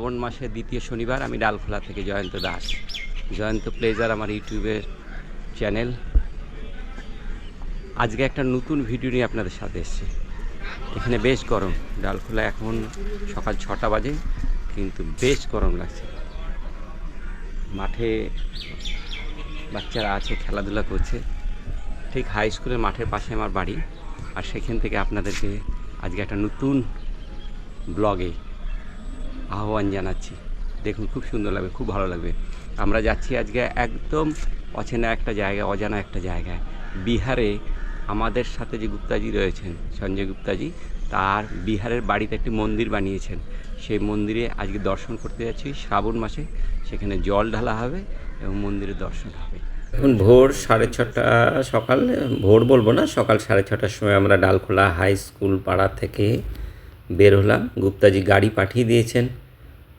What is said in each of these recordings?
শ্রাবণ মাসের দ্বিতীয় শনিবার আমি ডালখোলা থেকে জয়ন্ত দাস। জয়ন্ত প্লেজার আমার ইউটিউবের চ্যানেল আজকে একটা নতুন ভিডিও নিয়ে আপনাদের সাথে এসেছি। এখানে বেশ গরম। ডালখোলা এখন সকাল ছটা বাজে, কিন্তু বেশ গরম লাগছে। মাঠে বাচ্চারা আছে, খেলাধুলা করছে। ঠিক হাই স্কুলের মাঠের পাশে আমার বাড়ি। আর সেখান থেকে আপনাদেরকে আজকে একটা নতুন ব্লগে আহ্বান জানাচ্ছি। দেখুন, খুব সুন্দর লাগবে, খুব ভালো লাগবে। আমরা যাচ্ছি আজকে একদম অচেনা একটা জায়গা অজানা একটা জায়গায়। বিহারে আমাদের সাথে যে গুপ্তাজি রয়েছেন, সঞ্জয় গুপ্তাজি, তার বিহারের বাড়িতে একটি মন্দির বানিয়েছেন। সেই মন্দিরে আজকে দর্শন করতে যাচ্ছি শ্রাবণ মাসে। সেখানে জল ঢালা হবে এবং মন্দিরে দর্শন হবে। এখন ভোর সাড়ে ছটা সকাল, ভোর বলব না, সকাল সাড়ে ছটার সময় আমরা ডালখোলা হাই স্কুল পাড়া থেকে বের হলাম। গুপ্তাজি গাড়ি পাঠিয়ে দিয়েছেন।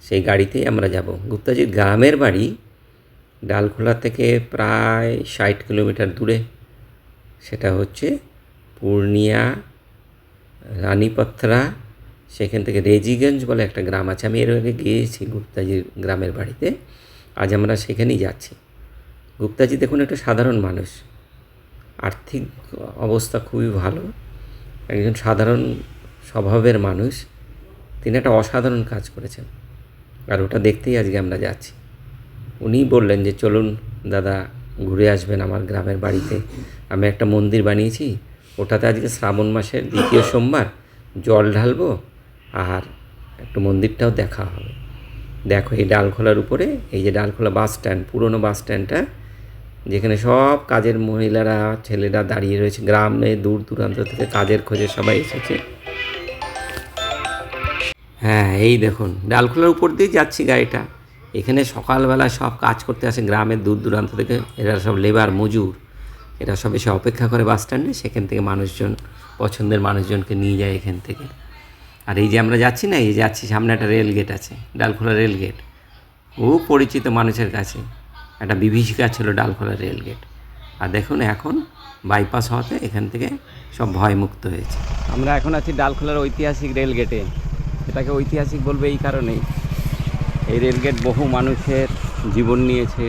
সেই গাড়িতেই আমরা যাব। গুপ্তাজির গ্রামের বাড়ি ডালখোলা থেকে প্রায় ষাট কিলোমিটার দূরে। সেটা হচ্ছে পূর্ণিয়া রানীপত্রা সেখান থেকে রেজিগঞ্জ বলে একটা গ্রাম আছে। আমি এর আগে গিয়েছি গুপ্তাজির গ্রামের বাড়িতে। আজ আমরা সেখানেই যাচ্ছি। গুপ্তাজি দেখুন একটা সাধারণ মানুষ। আর্থিক অবস্থা খুবই ভালো। একজন সাধারণ স্বভাবের মানুষ। তিনি একটা অসাধারণ কাজ করেছেন। আর ওটা দেখতেই আজকে আমরা যাচ্ছি। উনি বললেন যে, চলুন দাদা, ঘুরে আসবেন আমার গ্রামের বাড়িতে। আমি একটা মন্দির বানিয়েছি। ওটাতে আজকে শ্রাবণ মাসের দ্বিতীয় সোমবার জল ঢালবো আর একটু মন্দিরটাও দেখা হবে। দেখো এই ডালখোলার উপরে, এই যে ডালখোলা বাস স্ট্যান্ড, পুরনো বাস স্ট্যান্ডটা, যেখানে সব কাজের মহিলারা, ছেলেরা দাঁড়িয়ে রয়েছে। গ্রামে দূর দূরান্ত থেকে কাজের খোঁজে সবাই এসেছে। হ্যাঁ এই দেখুন ডালখোলার উপর দিয়ে যাচ্ছি গাড়িটা। এখানে সকালবেলা সব কাজ করতে আসে, গ্রামের দূর দূরান্ত থেকে, এরা সব লেবার মজুর। এরা সব এসে অপেক্ষা করে বাস স্ট্যান্ডে সেখান থেকে মানুষজন, পছন্দের মানুষজনকে নিয়ে যায় এখান থেকে। আর এই যে আমরা যাচ্ছি না, এই যাচ্ছি, সামনে একটা রেল গেট আছে ডালখোলা রেল গেট ও পরিচিত মানুষের কাছে, একটা বিভীষিকা ছিল ডালখোলা রেল গেট আর দেখুন, এখন বাইপাস হওয়াতে এখান থেকে সব ভয়মুক্ত হয়েছে। আমরা এখন আছি ডালখোলার ঐতিহাসিক রেল গেটে এটাকে ঐতিহাসিক বলবে এই কারণেই। এই রেলগেট বহু মানুষের জীবন নিয়েছে।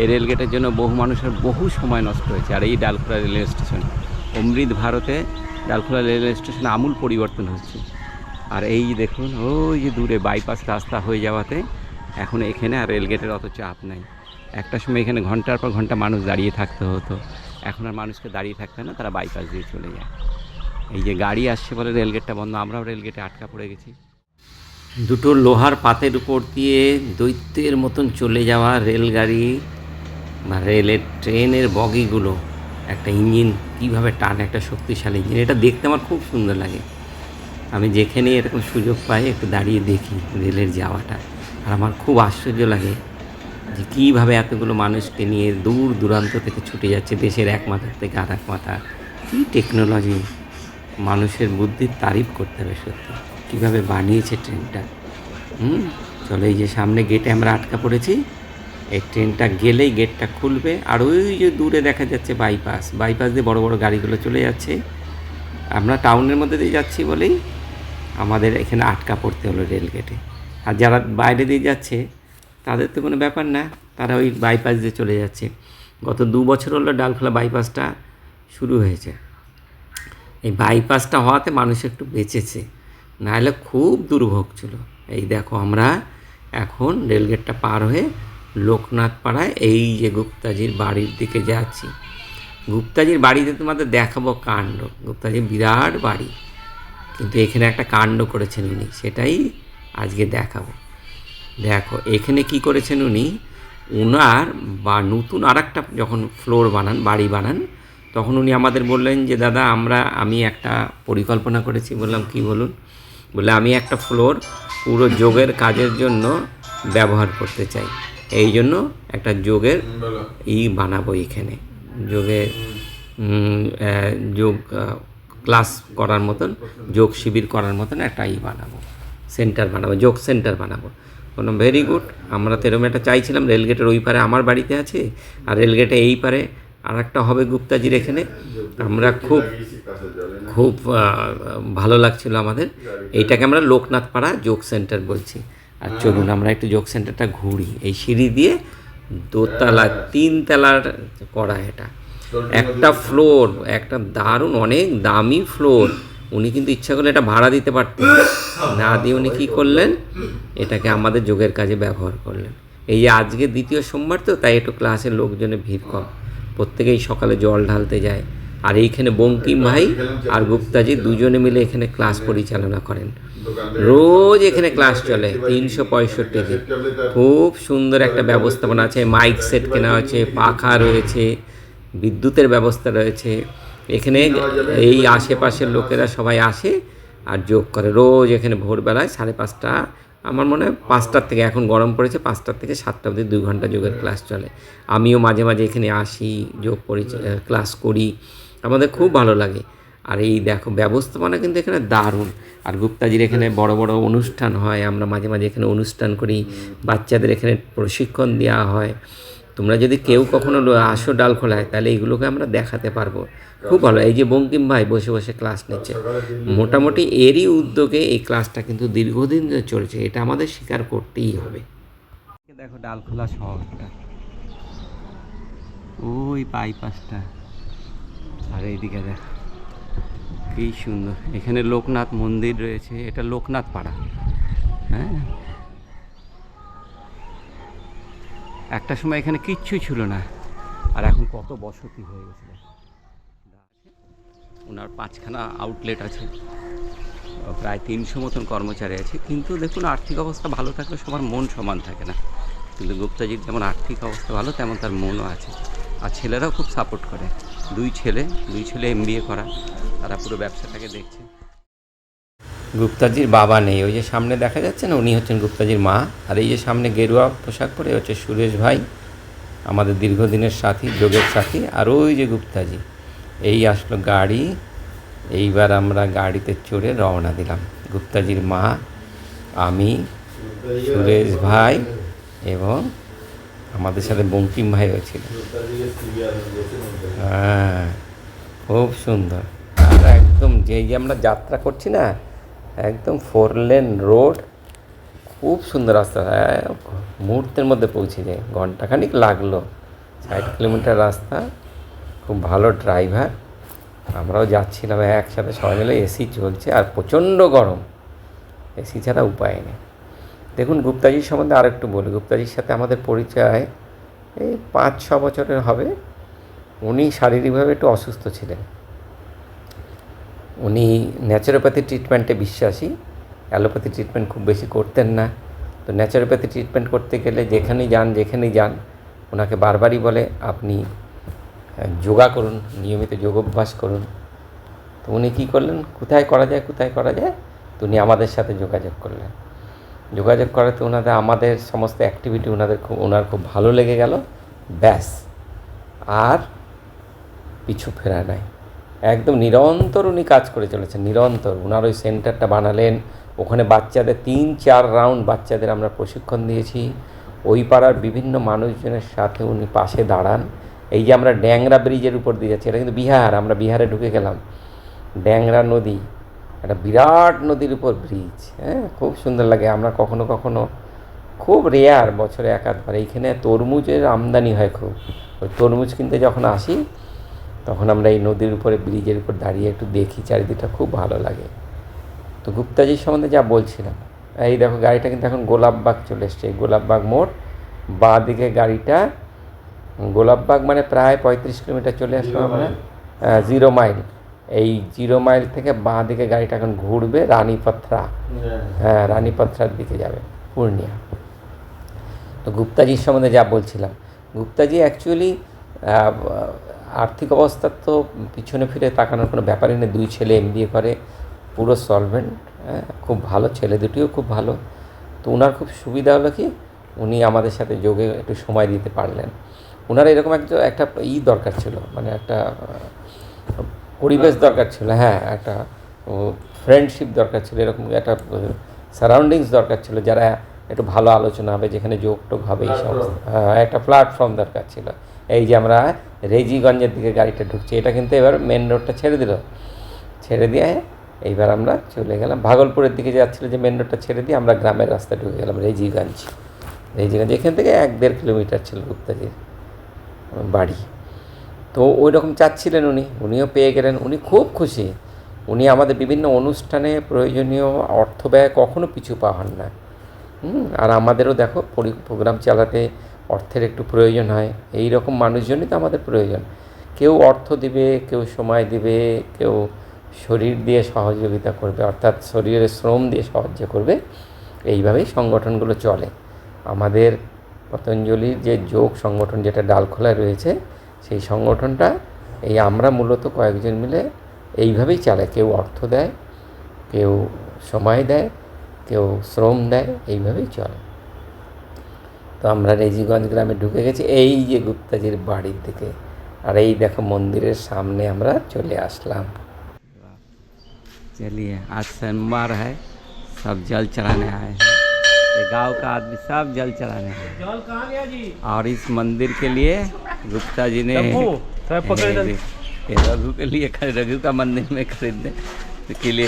এই রেলগেটের জন্য বহু মানুষের বহু সময় নষ্ট হয়েছে। আর এই ডালখোলা রেলওয়ে স্টেশন, অমৃত ভারতে ডালখোলা রেলওয়ে স্টেশনে আমূল পরিবর্তন হচ্ছে। আর এই দেখুন, ওই যে দূরে বাইপাস রাস্তা হয়ে যাওয়াতে এখন এখানে আর রেলগেটের অত চাপ নাই। একটা সময় এখানে ঘণ্টার পর ঘণ্টা মানুষ দাঁড়িয়ে থাকতে হতো। এখন আর মানুষকে দাঁড়িয়ে থাকতে না, তারা বাইপাস দিয়ে চলে যায়। এই যে গাড়ি আসছে বলে রেলগেটটা বন্ধ, আমরাও রেলগেটে আটকা পড়ে গেছি। দুটো লোহার পাতের উপর দিয়ে দৈত্যের মতন চলে যাওয়া রেলগাড়ি বা রেলের ট্রেনের বগিগুলো, একটা ইঞ্জিন, কীভাবে টান একটা শক্তিশালী ইঞ্জিন, এটা দেখতে আমার খুব সুন্দর লাগে। আমি যেখানে এরকম সুযোগ পাই, একটু দাঁড়িয়ে দেখি রেলের যাওয়াটা। আর আমার খুব আশ্চর্য লাগে যে কীভাবে এতগুলো মানুষকে নিয়ে দূর দূরান্ত থেকে ছুটে যাচ্ছে, দেশের এক মাথার থেকে আর এক মাথা। কী টেকনোলজি মানুষের বুদ্ধির তারিফ করতে হবে সত্যি। কীভাবে বানিয়েছে ট্রেনটা? হুম? চলো এই যে সামনে গেটে আমরা আটকা পড়েছি। এই ট্রেনটা গেলেই গেটটা খুলবে। আর ওই যে দূরে দেখা যাচ্ছে বাইপাস বাইপাস দিয়ে বড় বড় গাড়িগুলো চলে যাচ্ছে। আমরা টাউনের মধ্যে দিয়ে যাচ্ছি বলেই আমাদের এখানে আটকা পড়তে হলো রেল গেটে আর যারা বাইরে দিয়ে যাচ্ছে, তাদের তো কোনো ব্যাপার না। তারা ওই বাইপাস দিয়ে চলে যাচ্ছে। গত দু বছর হলো ডালখোলা বাইপাসটা শুরু হয়েছে। এই বাইপাসটা হওয়াতে মানুষ একটু বেঁচেছে। নাহলে খুব দুর্ভোগ ছিল। এই দেখো আমরা এখন রেলগেটটা পার হয়ে লোকনাথ পাড়ায় এই যে গুপ্তাজির বাড়ির দিকে যাচ্ছি। গুপ্তাজির বাড়িতে তোমাদের দেখাবো কাণ্ড। গুপ্তাজির বিরাট বাড়ি। কিন্তু এখানে একটা কাণ্ড করেছেন উনি, সেটাই আজকে দেখাবো। দেখো, এখানে কি করেছেন উনি? ওনার বা নতুন আর একটা যখন ফ্লোর বানান, বাড়ি বানান, তখন উনি আমাদের বললেন যে, দাদা, আমরা, আমি একটা পরিকল্পনা করেছি। বললাম, কি বলুন? বলে, আমি একটা ফ্লোর পুরো যোগের কাজের জন্য ব্যবহার করতে চাই। এই জন্য একটা যোগের ই বানাবো এখানে। যোগে যোগ ক্লাস করার মতন, যোগ শিবির করার মতন একটা ই বানাবো। সেন্টার বানাবো, যোগ সেন্টার বানাবো। কোনো ভেরি গুড আমরা তো এরকম একটা চাইছিলাম রেলগেটের ওই পারে আমার বাড়িতে আছে, আর রেলগেটে এই পারে আর একটা হবে গুপ্তাজির এখানে। আমরা খুব খুব ভালো লাগছিল আমাদের। এইটাকে আমরা লোকনাথ পাড়া যোগ সেন্টার বলছি। আর চলুন, আমরা একটু যোগ সেন্টারটা ঘুরি। এই সিঁড়ি দিয়ে দোতলা, তিন তলার করা এটা। একটা ফ্লোর, একটা দারুণ, অনেক দামি ফ্লোর। উনি কিন্তু ইচ্ছা করলে এটা ভাড়া দিতে পারতেন। না দিয়ে উনি কী করলেন? এটাকে আমাদের যোগের কাজে ব্যবহার করলেন। এই যে আজকে দ্বিতীয় সোমবার তো, তাই একটু ক্লাসের লোকজনের ভিড় কম। প্রত্যেকেই সকালে জল ঢালতে যায়। আর এইখানে বঙ্কিম ভাই আর গুপ্তাজি দুজনে মিলে এখানে ক্লাস পরিচালনা করেন। রোজ এখানে ক্লাস চলে তিনশো পঁয়ষট্টি দিন। খুব সুন্দর একটা ব্যবস্থাপনা আছে মাইক সেট কেনা আছে পাখা রয়েছে বিদ্যুতের ব্যবস্থা রয়েছে। এখানে এই আশেপাশের লোকেরা সবাই আসে আর যোগ করে। রোজ এখানে ভোরবেলায় সাড়ে পাঁচটা আমার মনে হয় পাঁচটার থেকে, এখন গরম পড়েছে পাঁচটার থেকে সাতটা অবধি দুই ঘণ্টা যোগের ক্লাস চলে। আমিও মাঝে মাঝে এখানে আসি, যোগ পরিচয় ক্লাস করি। আমাদের খুব ভালো লাগে। আর এই দেখো, ব্যবস্থাপনা কিন্তু এখানে দারুণ। আর গুপ্তাজির এখানে বড় বড় অনুষ্ঠান হয়, আমরা মাঝে মাঝে এখানে অনুষ্ঠান করি। বাচ্চাদের এখানে প্রশিক্ষণ দেওয়া হয়। তোমরা যদি কেউ কখনো আসো ডাল খোলায় তাহলে এইগুলোকে আমরা দেখাতে পারব। খুব ভালো। এই যে বঙ্কিম ভাই বসে বসে ক্লাস নিচ্ছে। মোটামুটি এরই উদ্যোগে এই ক্লাসটা কিন্তু দীর্ঘদিন ধরে চলছে। এটা আমাদের স্বীকার করতেই হবে। দেখো ডাল ডালখোলা শহরটা ওই বাইপাসটা। আর এইদিকে দেখ কি সুন্দর। এখানে লোকনাথ মন্দির রয়েছে। এটা লোকনাথ পাড়া। হ্যাঁ? একটা সময় এখানে কিচ্ছু ছিল না। আর এখন কত বসতি হয়ে গেছে। ওনার পাঁচখানা আউটলেট আছে। প্রায় তিনশো মতন কর্মচারী আছে। কিন্তু দেখুন, আর্থিক অবস্থা ভালো থাকলে সবার মন সমান থাকে না। কিন্তু গুপ্তাজির যেমন আর্থিক অবস্থা ভালো, তেমন তার মনও আছে। আর ছেলেরাও খুব সাপোর্ট করে। দুই ছেলে দুই ছেলে এম করা, তারা পুরো ব্যবসাটাকে দেখছে। গুপ্তাজির বাবা নেই। ওই যে সামনে দেখা যাচ্ছে না, উনি হচ্ছেন গুপ্তাজির মা। আর এই যে সামনে গেরুয়া পোশাক পরে হচ্ছে সুরেশ ভাই, আমাদের দীর্ঘদিনের সাথী, যোগের সাথী, আর ওই যে গুপ্তাজি। এই আসলো গাড়ি, এইবার আমরা গাড়িতে চড়ে রওনা দিলাম। গুপ্তাজির মা, আমি, সুরেশ ভাই এবং আমাদের সাথে বঙ্কিম ভাইও ছিল হ্যাঁ খুব সুন্দর। আর একদম যেই আমরা যাত্রা করছি না একদম ফোর লেন রোড খুব সুন্দর রাস্তা হ্যাঁ, মুহূর্তের মধ্যে পৌঁছে যায় ঘন্টাখানিক লাগল ষাট কিলোমিটার রাস্তা খুব ভালো ড্রাইভার আমরাও যাচ্ছিলাম একসাথে সবাই মিলে এসি চলছে আর প্রচণ্ড গরম এসি ছাড়া উপায় নেই। দেখুন গুপ্তাজির সম্বন্ধে আরেকটু বলি গুপ্তাজির সাথে আমাদের পরিচয় এই পাঁচ ছ বছরের হবে উনি শারীরিকভাবে একটু অসুস্থ ছিলেন। উনি ন্যাচারোপ্যাথি ট্রিটমেন্টে বিশ্বাসী অ্যালোপ্যাথি ট্রিটমেন্ট খুব বেশি করতেন না। তো ন্যাচারোপ্যাথি ট্রিটমেন্ট করতে গেলে যেখানেই যান যেখানেই যান, ওনাকে বারবারই বলে, আপনি যোগা করুন, নিয়মিত যোগাভ্যাস করুন। তো উনি কী করলেন? কোথায় করা যায়, কোথায় করা যায়? তো উনি আমাদের সাথে যোগাযোগ করলেন। যোগাযোগ করাতে ওনাদের আমাদের সমস্ত অ্যাক্টিভিটি ওনাদের খুব ওনার খুব ভালো লেগে গেল। ব্যাস। আর পিছু ফেরা নাই। একদম নিরন্তর উনি কাজ করে চলেছেন, নিরন্তর। ওনার ওই সেন্টারটা বানালেন, ওখানে বাচ্চাদের তিন, চার রাউন্ড বাচ্চাদের আমরা প্রশিক্ষণ দিয়েছি। ওই পাড়ার বিভিন্ন মানুষজনের সাথে উনি পাশে দাঁড়ান। এই যে আমরা ড্যাংরা ব্রিজের উপর দিয়ে যাচ্ছি, এটা কিন্তু বিহার, আমরা বিহারে ঢুকে গেলাম। ড্যাংরা নদী, একটা বিরাট নদীর উপর ব্রিজ হ্যাঁ খুব সুন্দর লাগে। আমরা কখনো কখনো, খুব রেয়ার বছরে এক আধবার এইখানে তরমুজের আমদানি হয় খুব। ওই তরমুজ কিনতে যখন আসি তখন আমরা এই নদীর উপরে ব্রিজের উপর দাঁড়িয়ে একটু দেখি চারিদিকটা খুব ভালো লাগে। তো গুপ্তাজির সম্বন্ধে যা বলছিলাম এই দেখো গাড়িটা কিন্তু এখন গোলাপবাগ চলে এসছে। গোলাপবাগ মোড় বাঁ দিকে গাড়িটা গোলাপবাগ মানে প্রায় পঁয়ত্রিশ কিলোমিটার চলে আসলাম আমরা। Zero mile. এই জিরো মাইল থেকে বাঁ দিকে গাড়িটা এখন ঘুরবে রানীপথরা। হ্যাঁ। রানীপথরার দিকে যাবে পূর্ণিয়া। তো গুপ্তাজির সম্বন্ধে যা বলছিলাম গুপ্তাজি অ্যাকচুয়ালি আর্থিক অবস্থার তো পিছনে ফিরে তাকানোর কোনো ব্যাপারই নেই। দুই ছেলে এম করে, পুরো সলভেন্ট খুব ভালো, ছেলে দুটিও খুব ভালো। তো ওনার খুব সুবিধা হলো কি, উনি আমাদের সাথে যোগে একটু সময় দিতে পারলেন। ওনার এরকম একটা একটা ই দরকার ছিল মানে একটা পরিবেশ দরকার ছিল হ্যাঁ একটা ফ্রেন্ডশিপ দরকার ছিল, এরকম একটা সারাউন্ডিংস দরকার ছিল, যারা একটু ভালো আলোচনা হবে যেখানে যোগ টোগ হবে এই সমস্ত। হ্যাঁ একটা প্ল্যাটফর্ম দরকার ছিল। এই যে আমরা রেজিগঞ্জের দিকে গাড়িটা ঢুকছি এটা কিন্তু এবার মেন রোডটা ছেড়ে দিল। ছেড়ে দিয়ে এইবার আমরা চলে গেলাম। ভাগলপুরের দিকে যাচ্ছিল যে মেন রোডটা ছেড়ে দিয়ে আমরা গ্রামের রাস্তায় ঢুকে গেলাম রেজিগঞ্জ। রেজিগঞ্জ এখান থেকে এক দেড় কিলোমিটার ছিল গুপ্তাজির বাড়ি। তো ওই রকম চাচ্ছিলেন উনি উনিও পেয়ে গেলেন। উনি খুব খুশি। উনি আমাদের বিভিন্ন অনুষ্ঠানে প্রয়োজনীয় অর্থ ব্যয় কখনো পিছু পাওয়ান না। আর আমাদেরও দেখো প্রোগ্রাম চালাতে অর্থের একটু প্রয়োজন হয়। এই রকম মানুষজনই তো আমাদের প্রয়োজন। কেউ অর্থ দিবে, কেউ সময় দিবে, কেউ শরীর দিয়ে সহযোগিতা করবে, অর্থাৎ শরীরের শ্রম দিয়ে সাহায্য করবে। এইভাবেই সংগঠনগুলো চলে। আমাদের পতঞ্জলির যে যোগ সংগঠন যেটা ডালখোলায় রয়েছে, সেই সংগঠনটা, এই আমরা মূলত কয়েকজন মিলে এইভাবেই চালায় কেউ অর্থ দেয়, কেউ সময় দেয় কেউ শ্রম দেয় এইভাবেই চলে তো আমরা রেজিগঞ্জ গ্রামে ঢুকে গেছি এই যে গুপ্তাজির বাড়ির দিকে আর এই দেখো মন্দিরের সামনে আমরা চলে আসলাম चलिए आज सोमवार है सब जल चढ़ाने आए हैं ये गांव का आदमी सब जल चढ़ाने आए हैं जल कहाँ गया जी और इस मंदिर के लिए गुप्ता जी ने शंभू, थोड़ा पकड़ दे। ये रघु के लिए खरीद रघु का मंदिर में खरीदने के लिए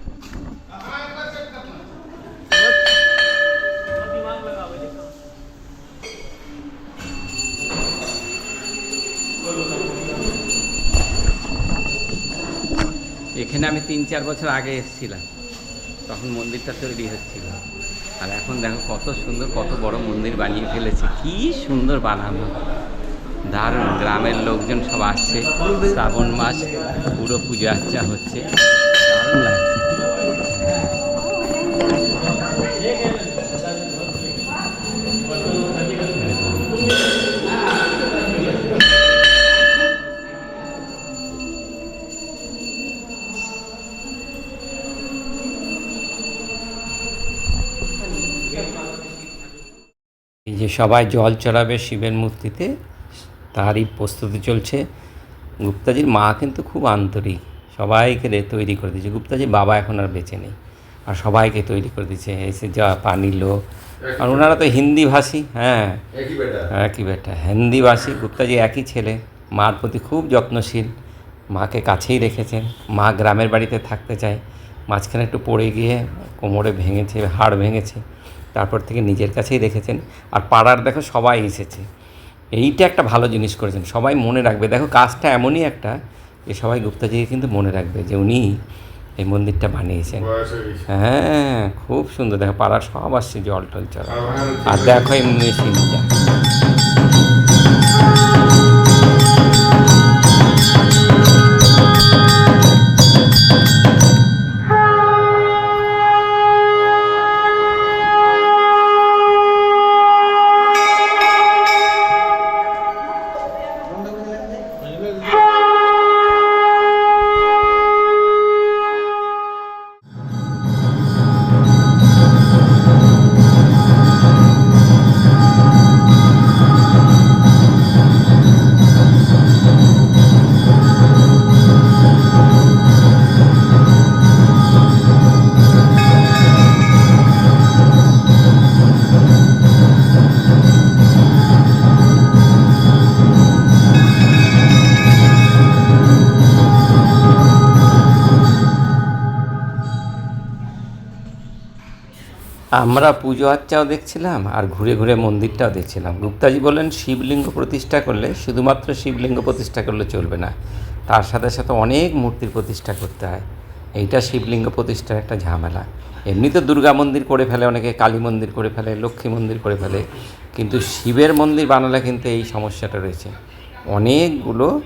এখানে আমি তিন, চার বছর আগে এসেছিলাম। তখন মন্দিরটা তৈরি হচ্ছিল। আর এখন দেখো কত সুন্দর, কত বড় মন্দির বানিয়ে ফেলেছে। কি সুন্দর বানানো। দারুণ। গ্রামের লোকজন সব আসছে। শ্রাবণ মাস, পুরো পুজো আর্চা হচ্ছে। দারুণ লাগছে। যে সবাই জল চড়াবে শিবের মূর্তিতে তারই প্রস্তুতি চলছে। গুপ্তাজির মা কিন্তু খুব আন্তরিক সবাইকে রে তৈরি করে দিয়েছে। গুপ্তাজির বাবা এখন আর বেঁচে নেই আর সবাইকে তৈরি করে দিচ্ছে এসে যা পানি লো। আর ওনারা তো হিন্দি ভাষী হ্যাঁ। একই বেটা হিন্দি ভাষী। গুপ্তাজি একই ছেলে মার প্রতি খুব যত্নশীল। মাকে কাছেই রেখেছেন। মা গ্রামের বাড়িতে থাকতে চায়। মাঝখানে একটু পড়ে গিয়ে কোমরে ভেঙেছে হাড় ভেঙেছে। তারপর থেকে নিজের কাছেই রেখেছেন আর পাড়ার দেখো সবাই এসেছে। এইটা একটা ভালো জিনিস করেছেন। সবাই মনে রাখবে। দেখো কাজটা এমনই একটা যে সবাই গুপ্তাজিকে কিন্তু মনে রাখবে যে উনি এই মন্দিরটা বানিয়েছেন। হ্যাঁ খুব সুন্দর। দেখো পাড়ার সব আসছে জল টল চড়া আর দেখো এই মেশিনটা আমরা পুজো আর্চাও দেখছিলাম আর ঘুরে ঘুরে মন্দিরটাও দেখছিলাম। গুপ্তাজি বললেন, শিবলিঙ্গ প্রতিষ্ঠা করলে শুধুমাত্র শিবলিঙ্গ প্রতিষ্ঠা করলে চলবে না। তার সাথে সাথে অনেক মূর্তির প্রতিষ্ঠা করতে হয়। এইটা শিবলিঙ্গ প্রতিষ্ঠার একটা ঝামেলা। এমনি তো দুর্গা মন্দির করে ফেলে অনেকে, কালী মন্দির করে ফেলে, লক্ষ্মী মন্দির করে ফেলে। কিন্তু শিবের মন্দির বানালে কিন্তু এই সমস্যাটা রয়েছে। অনেকগুলো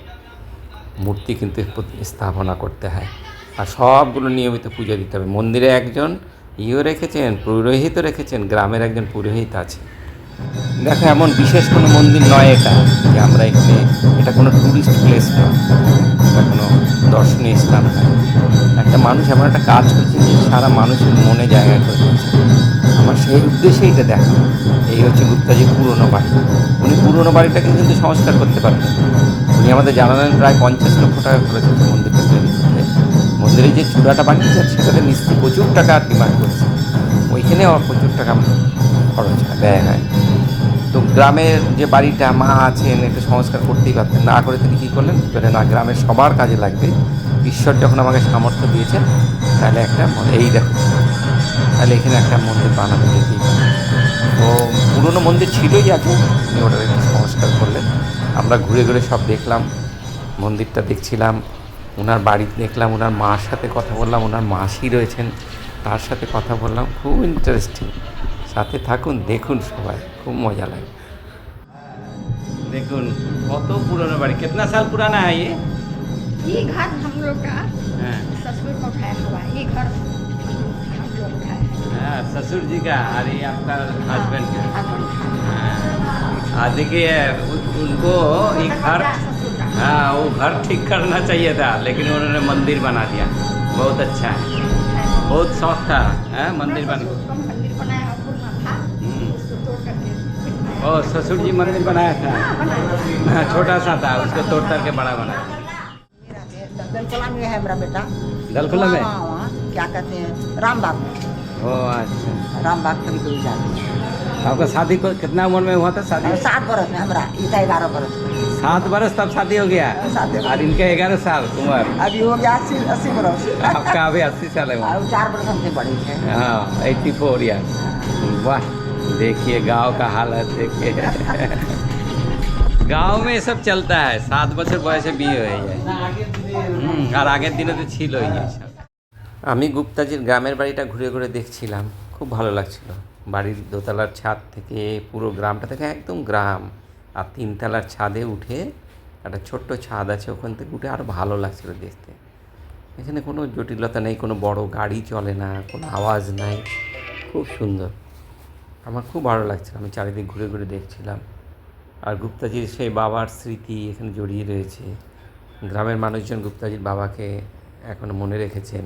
মূর্তি কিন্তু স্থাপনা করতে হয়। আর সবগুলো নিয়মিত পুজো দিতে হবে। মন্দিরে একজন ইও রেখেছেন, পুরোহিতও রেখেছেন, গ্রামের একজন পুরোহিত আছে দেখো, এমন বিশেষ কোনো মন্দির নয় এটা, যে আমরা এখানে, এটা কোনো ট্যুরিস্ট প্লেস না, এটা কোনো দর্শনীয় স্থান নয় একটা মানুষ এমন একটা কাজ করছে যে সারা মানুষের মনে জায়গা করে আমার সেই উদ্দেশ্যে এটা দেখা। এই হচ্ছে গুপ্তাজির পুরনো বাড়ি। উনি পুরনো বাড়িটাকে কিন্তু সংস্কার করতে পারতেন উনি আমাদের জানালেন প্রায় পঞ্চাশ লক্ষ টাকা খরচ হচ্ছে মন্দিরটা তৈরি করতে মন্দিরের যে চূড়াটা বানিয়েছেন সেটাতে মিস্ত্রি প্রচুর টাকা ডিমান্ড করেছে। ওইখানেও প্রচুর টাকা খরচ হয়, ব্যয় হয়। তো গ্রামের যে বাড়িটা, মা আছেন একটু সংস্কার করতেই পারতেন। না করে তিনি কী করলেন? বলে না, গ্রামের সবার কাজে লাগবে। ঈশ্বর যখন আমাকে সামর্থ্য দিয়েছেন, তাহলে একটা এই দেখো, তাহলে এখানে একটা মন্দির বানানো যেতেই তো পুরনো মন্দির ছিলই আগে, উনি ওটার একটু সংস্কার করলেন। আমরা ঘুরে ঘুরে সব দেখলাম, মন্দিরটা দেখছিলাম। ওনার বাড়ি দেখলাম ওনার মার সাথে কথা বললাম ওনার মাসি রয়েছেন তার সাথে কথা বললাম খুব ইন্টারেস্টিং সাথে থাকুন দেখুন সবাই খুব মজা লাগে দেখুন কত পুরনো বাড়ি कितना साल पुराना है ये ये घर हम लोग का हाँ ससुर को उठाया हुआ है। ये घर हम लोग उठाया है। हाँ, ससुर जी का और ये आपका हस्बैंड का हस्बैंड उठाया हाँ हाँ, देखिए उन- उनको एक घर ससुर का हाँ वो घर ठीक करना चाहिए था लेकिन उन्होंने मंदिर बना दिया। बहुत अच्छा है। बहुत शौक था हाँ, मंदिर बन को मंदिर था हम्म। ओ ससुर जी मंदिर बनाया था। हाँ, छोटा सा था उसको तोड़ करके बड़ा बनाया दलकोला में? है मेरा बेटा दलकुला में क्या कहते हैं रामबाग में। ओ अच्छा। रामबाग कभी कभी जाते हैं। आपका शादी को कितना उम्र में हुआ था शादी? सात बरस में हमारा इतना ग्यारह बरस में। सात बरस तब शादी हो गया और इनके ग्यारह साल उम्र अभी हो गया अस्सी अस्सी बरस आपका अभी अस्सी साल है चार बरस हमसे बड़ी है हाँ एट्टी फोर या वाह देखिए गांव का हालत देखिए গাঁও মে এসব চলতা হ্যাঁ সাত বছর বয়সে বিয়ে হয়ে যায় আর আগের দিনে তো ছিলই এসব আমি গুপ্তাজির গ্রামের বাড়িটা ঘুরে ঘুরে দেখছিলাম। খুব ভালো লাগছিল। বাড়ির দোতলার ছাদ থেকে পুরো গ্রামটা থেকে একদম গ্রাম। আর তিনতলার ছাদে উঠে একটা ছোট্ট ছাদ আছে, ওখান থেকে উঠে আরও ভালো লাগছিল দেখতে। এখানে কোনো জটিলতা নেই, কোনো বড় গাড়ি চলে না, কোনো আওয়াজ নাই, খুব সুন্দর। আমার খুব ভালো লাগছিল, আমি চারিদিক ঘুরে ঘুরে দেখছিলাম। আর গুপ্তাজির সেই বাবার স্মৃতি এখানে জড়িয়ে রয়েছে। গ্রামের মানুষজন গুপ্তাজির বাবাকে এখনও মনে রেখেছেন।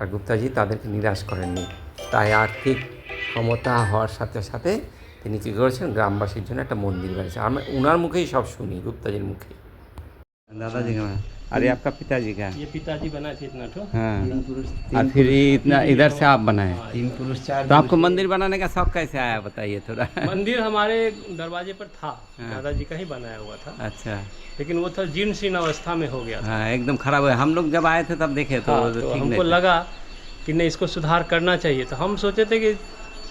আর গুপ্তাজি তাদেরকে নিরাশ করেননি। তাই আর্থিক ক্ষমতা হওয়ার সাথে সাথে তিনি কী করেছেন গ্রামবাসীর জন্য একটা মন্দির বানিয়েছেন আমি ওনার মুখেই সব শুনি গুপ্তাজির মুখে दादाजी का अरे आपका पिताजी का ये पिताजी बनाए थे इतना तो हाँ और फिर ये इतना इधर से आप बनाए तीन पुरुष चार तो आपको मंदिर बनाने का शौक कैसे आया बताइए थोड़ा मंदिर हमारे दरवाजे पर था हाँ। दादाजी का ही बनाया हुआ था अच्छा लेकिन वो था जीर्ण शीर्ण अवस्था में हो गया था हाँ एकदम खराब है हम लोग जब आए थे तब देखे तो, हाँ, तो तो ठीक हमको नहीं था। लगा कि नहीं इसको सुधार करना चाहिए तो हम सोचे थे कि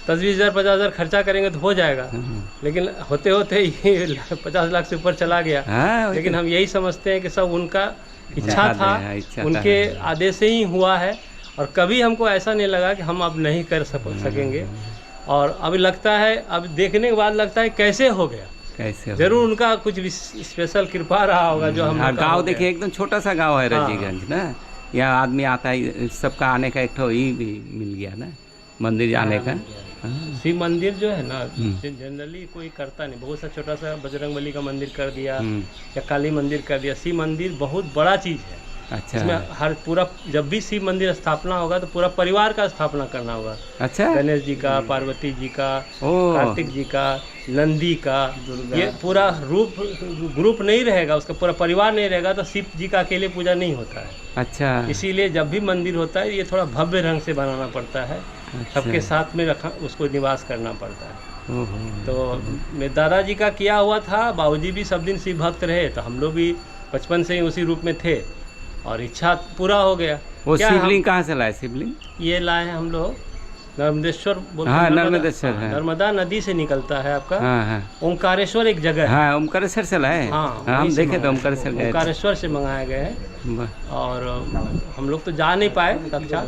दस बीस हज़ार पचास हज़ार खर्चा करेंगे तो हो जाएगा हम्म। लेकिन होते होते ये पचास लाख से ऊपर चला गया हाँ लेकिन तो। हम यही समझते हैं कि सब उनका इच्छा था इच्छा उनके आदेश से ही हुआ है और कभी हमको ऐसा नहीं लगा कि हम अब नहीं कर सक-। सकेंगे और अभी लगता है अब देखने के बाद लगता है कैसे हो गया कैसे हो? ज़रूर उनका कुछ स्पेशल कृपा रहा होगा जो हम हाँ गाँव देखिए एकदम छोटा सा गाँव है हाँ। रजीगंज ना यहाँ आदमी आता है सबका आने का एक ठो ही भी मिल गया ना मंदिर जाने का हाँ। शिव मंदिर जो है ना हम्म। जनरली कोई करता नहीं। बहुत सा छोटा सा बजरंग बली का मंदिर कर दिया हम्म, या काली मंदिर कर दिया। शिव मंदिर बहुत बड़ा चीज़ है। अच्छा। इसमें हर पूरा जब भी शिव मंदिर स्थापना होगा तो पूरा परिवार का स्थापना करना होगा। अच्छा। गणेश जी का पार्वती जी का कार्तिक जी का नंदी का ये पूरा रूप ग्रुप नहीं रहेगा उसका पूरा परिवार नहीं रहेगा तो शिव जी का अकेले पूजा नहीं होता है। अच्छा। इसीलिए जब भी मंदिर होता है ये थोड़ा भव्य ढंग से बनाना पड़ता है। सबके साथ में रखा उसको निवास करना पड़ता है। तो मेरे दादाजी का किया हुआ था बाबूजी भी सब दिन शिव भक्त रहे तो हम लोग भी बचपन से ही उसी रूप में थे। और इच्छा पूरा हो गया। वो शिवलिंग कहाँ से लाए? शिवलिंग? ये लाए हम लोग। नर्मदेश्वर बोलते हाँ, नर्मदा- नर्मदेश्वर, हाँ। नर्मदा नदी से निकलता है आपका। हाँ हाँ। ओंकारेश्वर एक जगह है। हाँ ओमकारेश्वर से लाए। हाँ हाँ, हम देखे थे। गए ओंकारेश्वर से मंगाए गए हैं। और हम लोग तो जा नहीं पाए कक्षा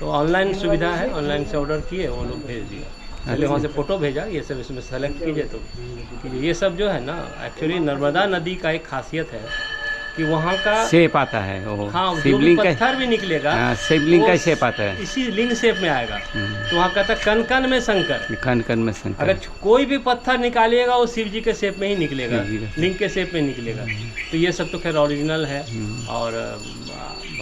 तो ऑनलाइन सुविधा है ऑनलाइन से ऑर्डर किए वो लोग भेज दिया। पहले वहाँ से फ़ोटो भेजा ये सब इसमें सेलेक्ट कीजिए तो। ये सब जो है ना एक्चुअली नर्मदा नदी का एक खासियत है। कि वहाँ का शेप आता है वो हाँ शिवलिंग का पत्थर भी निकलेगा हाँ, शिवलिंग का शेप आता है। इसी लिंग शेप में आएगा। हम्म। तो वहाँ कहता है कन कन में शंकर। कन कन में शंकर। अगर कोई भी पत्थर निकालिएगा वो शिव जी के शेप में ही निकलेगा। लिंग के शेप में निकलेगा। तो ये सब तो खैर ओरिजिनल है। हम्म। और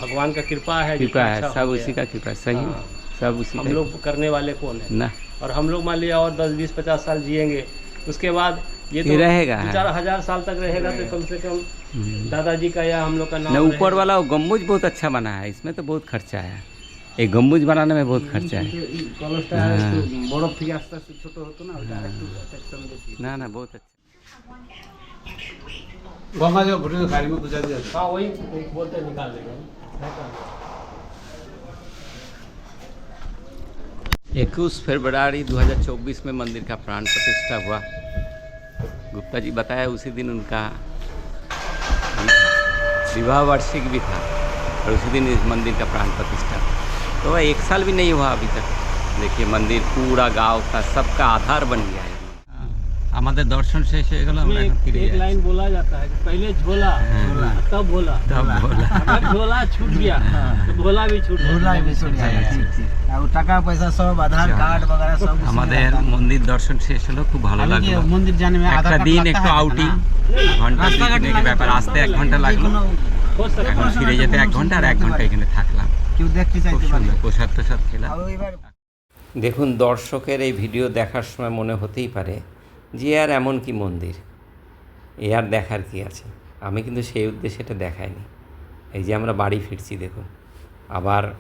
भगवान का कृपा है कृपा है अच्छा सब उसी का कृपा सही है। सब उसी हम लोग करने वाले कौन है? ना। और हम लोग मान लिया और दस बीस पचास साल जिएँगे। उसके बाद ये ये तो रहेगा, दो हाँ। चार हजार साल तक रहेगा तो कम से कम हम्म। दादाजी का या हम लोग का नाम ना ऊपर रहेगा। वाला वो गम्बुज बहुत अच्छा बना है इसमें तो बहुत खर्चा है एक गम्बुज बनाने में बहुत खर्चा है কলসটা হ্যাঁ। একটু বরফ থেকে আস্তে আস্তে ছোট হতো না ওটা একটু সেকশন বেশি ना ना बहुत अच्छा গঙ্গা জল ঘুরে গাড়ি में गुजर जाते हाँ वही वही बोलते हैं, निकाल देंगे इक्कीस फरवरी 2024 में मंदिर का प्राण प्रतिष्ठा हुआ गुप्ता जी बताया उसी दिन उनका विवाह वार्षिक भी था और उसी दिन इस मंदिर का प्राण प्रतिष्ठा तो एक साल भी नहीं हुआ अभी तक। देखिए मंदिर पूरा गाँव का सबका आधार बन गया है। আমাদের দর্শন শেষ হয়ে গেল আমরা এখন ফিরে एक যাচ্ছি लाइन बोला जाता है कि पहले झोला झोला, तब भोला तब भोला। अगर झोला छूट गया तो भोला भी छूट गया আর টাকা পয়সা সব আধার কার্ড वगैरह सब उसी में আমাদের आता है। মন্দির দর্শন শেষ হলো খুব ভালো अभी লাগলো ये मंदिर जाने में आधार একটা कार्ड দিন लगता একটু है আউটিং ना? ঘন্টা দুই রাস্তাঘাটে তিনেক ব্যাপার আসতে এক ঘন্টা লাগলো हो सकता এখন ফিরে যেতে এক ঘন্টা আর এক ঘন্টা এখানে থাকলাম কেউ দেখতে খুব চাইতে পারে সুন্দর প্রসাদ প্রসাদ খেলাম আর এবার দেখুন দর্শকের এই ভিডিও দেখার সময় মনে হতেই পারে যে আর এমন কি মন্দির? এ আর দেখার কি আছে? আমি কিন্তু সেই উদ্দেশ্যে এটা দেখাইনি। এই যে আমরা বাড়ি ফিরছি, দেখুন। আবার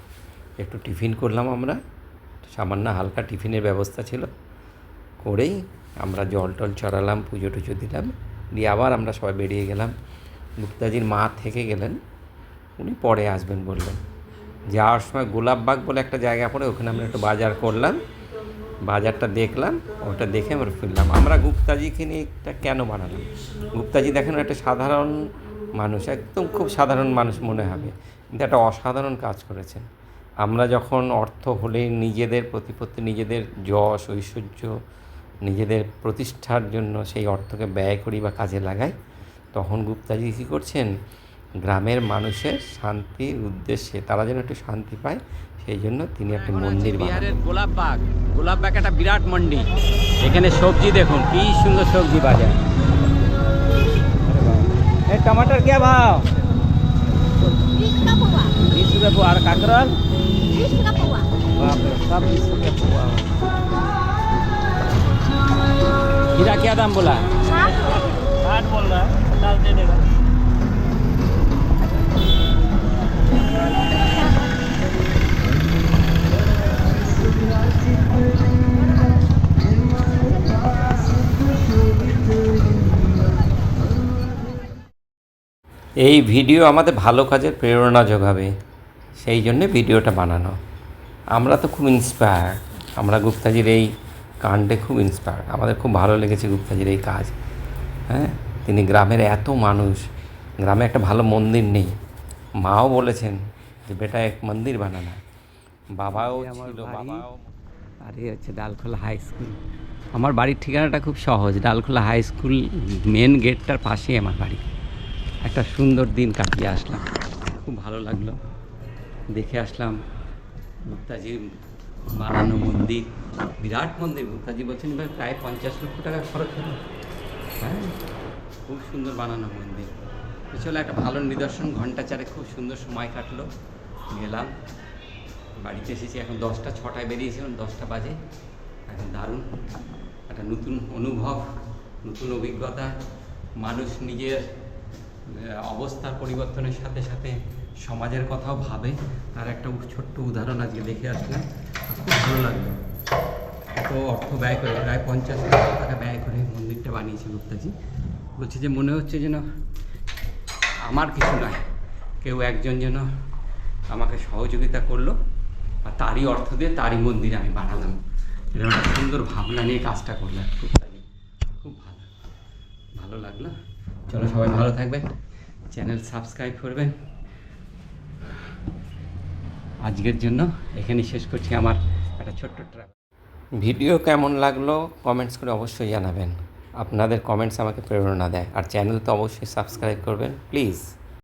একটু টিফিন করলাম আমরা। সামান্য হালকা টিফিনের ব্যবস্থা ছিল। করেই আমরা জল টল চড়ালাম, পুজো টুজো দিলাম। দিয়ে আবার আমরা সবাই বেরিয়ে গেলাম। গুপ্তাজির মা থেকে গেলেন। উনি পরে আসবেন বললেন। যাওয়ার সময় গোলাপবাগ বলে একটা জায়গা পড়ে, ওখানে আমরা একটু বাজার করলাম। বাজারটা দেখলাম, ওটা দেখে আমরা ফিরলাম। আমরা গুপ্তাজিকে নিয়ে এটা কেন বানালাম? গুপ্তাজি দেখেন, একটা সাধারণ মানুষ, একদম খুব সাধারণ মানুষ মনে হবে। কিন্তু একটা অসাধারণ কাজ করেছেন। আমরা যখন অর্থ হলেই নিজেদের প্রতিপত্তি, নিজেদের যশ, ঐশ্বর্য, নিজেদের প্রতিষ্ঠার জন্য সেই অর্থকে ব্যয় করি বা কাজে লাগাই, তখন গুপ্তাজি কী করছেন? গ্রামের মানুষের শান্তির উদ্দেশ্যে তারা যেন একটু শান্তি পায় সেই জন্য তিনি একটা মন্দির বিহারের গোলাপবাগ গোলাপবাগ একটা বিরাট মন্ডি এখানে সবজি দেখুন কি সুন্দর সবজি বাজার। এই টমাটার কে ভাও বিশ রুপিয়া পোয়া আর কাঁকরল? সব বিশ রুপিয়া পোয়া हीरा এই ভিডিও আমাদের ভালো কাজের প্রেরণা যোগাবে সেই জন্যে ভিডিওটা বানানো। আমরা তো খুব ইন্সপায়ার আমরা গুপ্তাজির এই কাণ্ডে খুব ইন্সপায়ার আমাদের খুব ভালো লেগেছে গুপ্তাজির এই কাজ। হ্যাঁ? তিনি গ্রামের এত মানুষ। গ্রামে একটা ভালো মন্দির নেই। মাও বলেছেন যে বেটা এক মন্দির বানানা বাবাও আমার ছিল বাবাও আর এই হচ্ছে ডালখোলা হাই স্কুল। আমার বাড়ির ঠিকানাটা খুব সহজ। ডালখোলা হাই স্কুল মেন গেটটার পাশেই আমার বাড়ি। একটা সুন্দর দিন কাটিয়ে আসলাম। খুব ভালো লাগল। দেখে আসলাম গুপ্তাজির বানানো মন্দির। বিরাট মন্দির। গুপ্তাজি বলছেন ভাই প্রায় পঞ্চাশ লক্ষ টাকা খরচ হলো হ্যাঁ খুব সুন্দর বানানো মন্দির। চলো, একটা ভালো নিদর্শন। ঘণ্টা চারে খুব সুন্দর সময় কাটলো। গেলাম। বাড়িতে এসেছি। এখন দশটা, ছটায় বেরিয়েছিলাম। দশটা বাজে। এখন দারুণ। একটা নতুন অনুভব, নতুন অভিজ্ঞতা। মানুষ নিজের অবস্থার পরিবর্তনের সাথে সাথে সমাজের কথাও ভাবে। তার একটা ছোট্ট উদাহরণ আজকে দেখে আসলাম। খুব ভালো লাগল। এত অর্থ ব্যয় করে, প্রায় পঞ্চাশ লক্ষ টাকা ব্যয় করে মন্দিরটা বানিয়েছে গুপ্তাজি। বলছে যে মনে হচ্ছে যেন আমার কিছু নয়। কেউ একজন যেন আমাকে সহযোগিতা করল। আর তারই অর্থ দিয়ে তারই মন্দির আমি বানালাম। এরকম সুন্দর ভাবনা নিয়ে কাজটা করলাম খুব খুব ভালো। ভালো লাগল। চলো সবাই ভালো থাকবেন। চ্যানেল সাবস্ক্রাইব করবেন। আজকের জন্য এখানে শেষ করছি আমার একটা ছোট্ট ট্রাভেল ভিডিও কেমন লাগল কমেন্টস করে অবশ্যই জানাবেন। আপনাদের কমেন্টস আমাকে প্রেরণা দেয়। আর চ্যানেল তো অবশ্যই সাবস্ক্রাইব করবেন, প্লিজ।